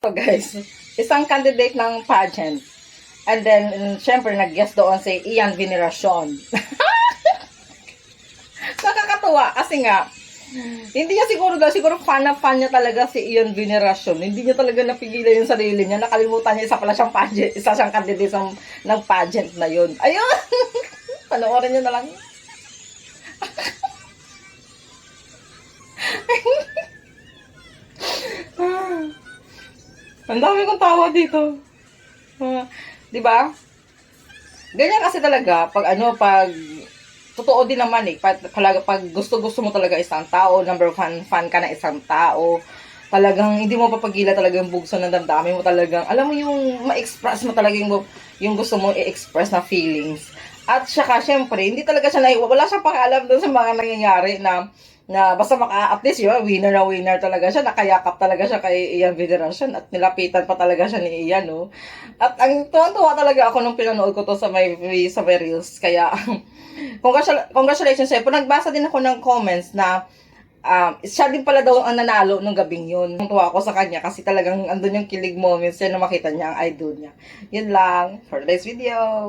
So guys, isang candidate ng pageant. And then, syempre, nag-guest doon si Ian Veneracion. Nakakatuwa kasi nga, hindi niya siguro dahil siguro fan na fan niya talaga si Ian Veneracion. Hindi niya talaga napigilan yung sarili niya. Nakalimutan niya isa pala siyang pageant, isa siyang candidate ng, ng pageant na yun. Ayun! Panoorin niyo na lang. Ang dami kong tawa dito. Ah, 'Di ba? Ganyan kasi talaga pag ano pag totoo din naman eh pag, pag gusto-gusto mo talaga isang tao, number one fan ka na isang tao, talagang hindi mo papagila talaga yung bugso ng damdamin mo talagang alam mo yung ma-express mo talaga yung, yung gusto mo i-express na feelings. At saka syempre, hindi talaga siya na wala siyang pakialam doon sa mga nangyayari na na basta maka at least yun, winner na winner talaga siya, nakayakap talaga siya kay Ian Veneracion at nilapitan pa talaga siya ni Ian, no. At ang tuwa-tuwa talaga ako nung pinanood ko to sa may sa my reels, kaya congratul- congratulations sa'yo. Pero nagbasa din ako ng comments na um, siya din pala daw ang nanalo nung gabing yun. Tuwa ako sa kanya kasi talagang andun yung kilig moments niya na makita niya ang idol niya. Yun lang for today's video.